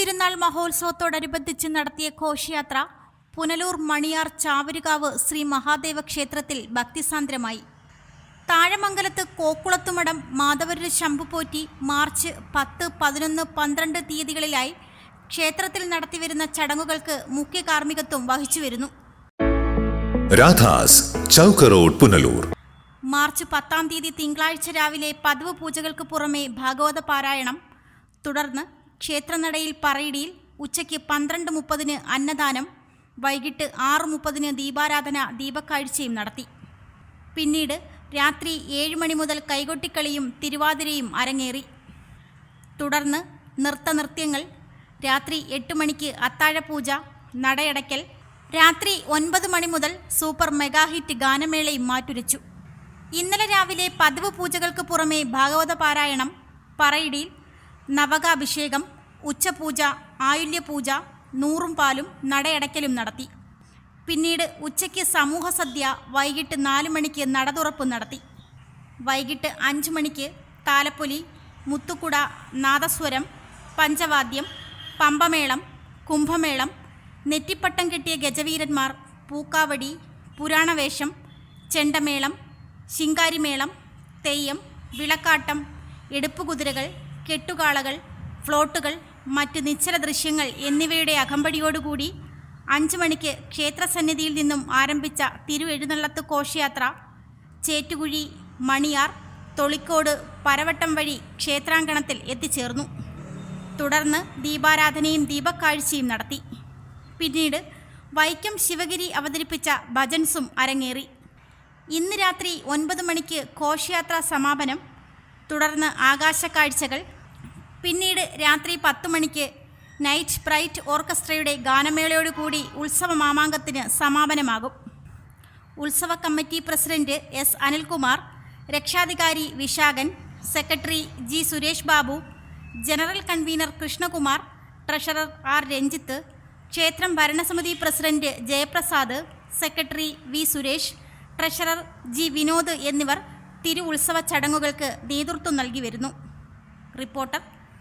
തിരുനാൾ മഹോത്സവത്തോടനുബന്ധിച്ച് നടത്തിയ ഘോഷയാത്ര പുനലൂർ മണിയാർ ചാവരുകാവ് ശ്രീ മഹാദേവ ക്ഷേത്രത്തിൽ ഭക്തിസാന്ദ്രമായി. താഴമംഗലത്ത് കോക്കുളത്തുമടം മാധവരുടെ ശംഭുപോറ്റി മാർച്ച് പത്ത് പതിനൊന്ന് പന്ത്രണ്ട് തീയതികളിലായി ക്ഷേത്രത്തിൽ നടത്തിവരുന്ന ചടങ്ങുകൾക്ക് മുഖ്യ കാർമ്മികത്വം വഹിച്ചുവരുന്നു രാധാസ് ചൗക്ക് റോഡ് പുനലൂർ. മാർച്ച് പത്താം തീയതി തിങ്കളാഴ്ച രാവിലെ പതിവ് പൂജകൾക്ക് പുറമെ ഭാഗവത പാരായണം. തുടർന്ന് ക്ഷേത്രനടയിൽ പറയിടിയിൽ ഉച്ചയ്ക്ക് പന്ത്രണ്ട് മുപ്പതിന് അന്നദാനം വൈകിട്ട് ആറ് മുപ്പതിന് ദീപാരാധന ദീപക്കാഴ്ചയും നടത്തി. പിന്നീട് രാത്രി ഏഴ് മണി മുതൽ കൈകൊട്ടിക്കളിയും തിരുവാതിരയും അരങ്ങേറി. തുടർന്ന് നൃത്തനൃത്യങ്ങൾ രാത്രി എട്ട് മണിക്ക് അത്താഴപൂജ നടയടയ്ക്കൽ രാത്രി ഒൻപത് മണി മുതൽ സൂപ്പർ മെഗാ ഹിറ്റ് ഗാനമേളയും മാറ്റുരച്ചു. ഇന്നലെ രാവിലെ പതിവ് പൂജകൾക്ക് പുറമെ ഭാഗവത പാരായണം പറയിടിയിൽ നവകാഭിഷേകം ഉച്ചപൂജ ആയുല്യപൂജ നൂറും പാലും നടയടയ്ക്കലും നടത്തി. പിന്നീട് ഉച്ചയ്ക്ക് സമൂഹ സദ്യ വൈകിട്ട് നാല് മണിക്ക് നടതുറപ്പ് നടത്തി. വൈകിട്ട് അഞ്ച് മണിക്ക് താലപ്പൊലി മുത്തുക്കുട നാദസ്വരം പഞ്ചവാദ്യം പമ്പമേളം കുംഭമേളം നെറ്റിപ്പട്ടം കെട്ടിയ ഗജവീരന്മാർ പൂക്കാവടി പുരാണവേഷം ചെണ്ടമേളം ശിങ്കാരിമേളം തെയ്യം വിളക്കാട്ടം എടുപ്പുകുതിരകൾ കെട്ടുകാളകൾ ഫ്ലോട്ടുകൾ മറ്റ് നിശ്ചല ദൃശ്യങ്ങൾ എന്നിവയുടെ അകമ്പടിയോടുകൂടി അഞ്ച് മണിക്ക് ക്ഷേത്രസന്നിധിയിൽ നിന്നും ആരംഭിച്ച തിരുവെഴുന്നള്ളത്ത് ഘോഷയാത്ര ചേറ്റുകുഴി മണിയാർ തൊളിക്കോട് പരവട്ടം വഴി ക്ഷേത്രാങ്കണത്തിൽ എത്തിച്ചേർന്നു. തുടർന്ന് ദീപാരാധനയും ദീപക്കാഴ്ചയും നടത്തി. പിന്നീട് വൈക്കം ശിവഗിരി അവതരിപ്പിച്ച ഭജൻസും അരങ്ങേറി. ഇന്ന് രാത്രി ഒൻപത് മണിക്ക് ഘോഷയാത്ര സമാപനം. തുടർന്ന് ആകാശക്കാഴ്ചകൾ പിന്നീട് രാത്രി പത്ത് മണിക്ക് നൈറ്റ് ബ്രൈറ്റ് ഓർക്കസ്ട്രയുടെ ഗാനമേളയോടുകൂടി ഉത്സവ മാമാങ്കത്തിന് സമാപനമാകും. ഉത്സവ കമ്മിറ്റി പ്രസിഡന്റ് എസ് അനിൽകുമാർ രക്ഷാധികാരി Vishakhan secretary G Suresh Babu general convener Krishnakumar treasurer R Ranjith ക്ഷേത്രം ഭരണസമിതി president Jayaprasad secretary V Suresh treasurer G Vinod എന്നിവർ തിരു ഉത്സവ ചടങ്ങുകൾക്ക് നേതൃത്വം നൽകി വരുന്നു. Reporter